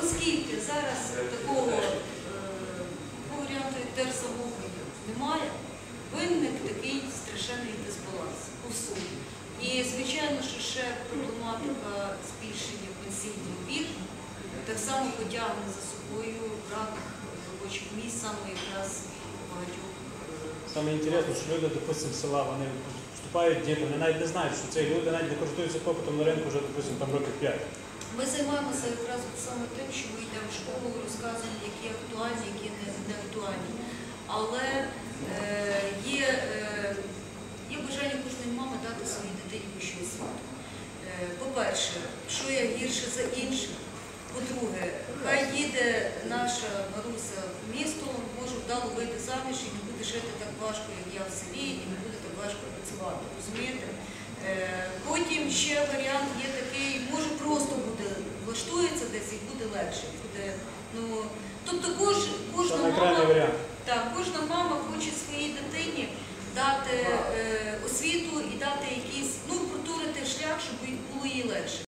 Оскільки зараз такого е, варіанту держзамовлення немає, виник такий страшенний дисбаланс у суді. І звичайно, що ще проблематика збільшення пенсійного віку так само потягне за собою брак робочих місць саме якраз багатьох. е, Саме інтересно, що люди, допустимо, села, вони вступають діти, вони навіть не знають, що це люди навіть не користуються попитом на ринку вже, допустимо, там років 5. Ми займаємося якраз саме тим, що ми йдемо в школу, розказуємо, які актуальні, які не актуальні. Але е, є, е, є бажання кожної мами дати своїй дитині вищу освіту. Е, По-перше, що я гірше за інших. По-друге, хай їде наша Маруся в місто, може вдало вийти заміж і не буде жити так важко, як я в селі, і не буде так важко працювати. Розумієте? Е, Потім ще варіант є легше буде. Ну, Тобто кож, кожна, мама, так, кожна мама хоче своїй дитині дати е, освіту і дати якийсь, ну, протурити шлях, щоб було їй легше.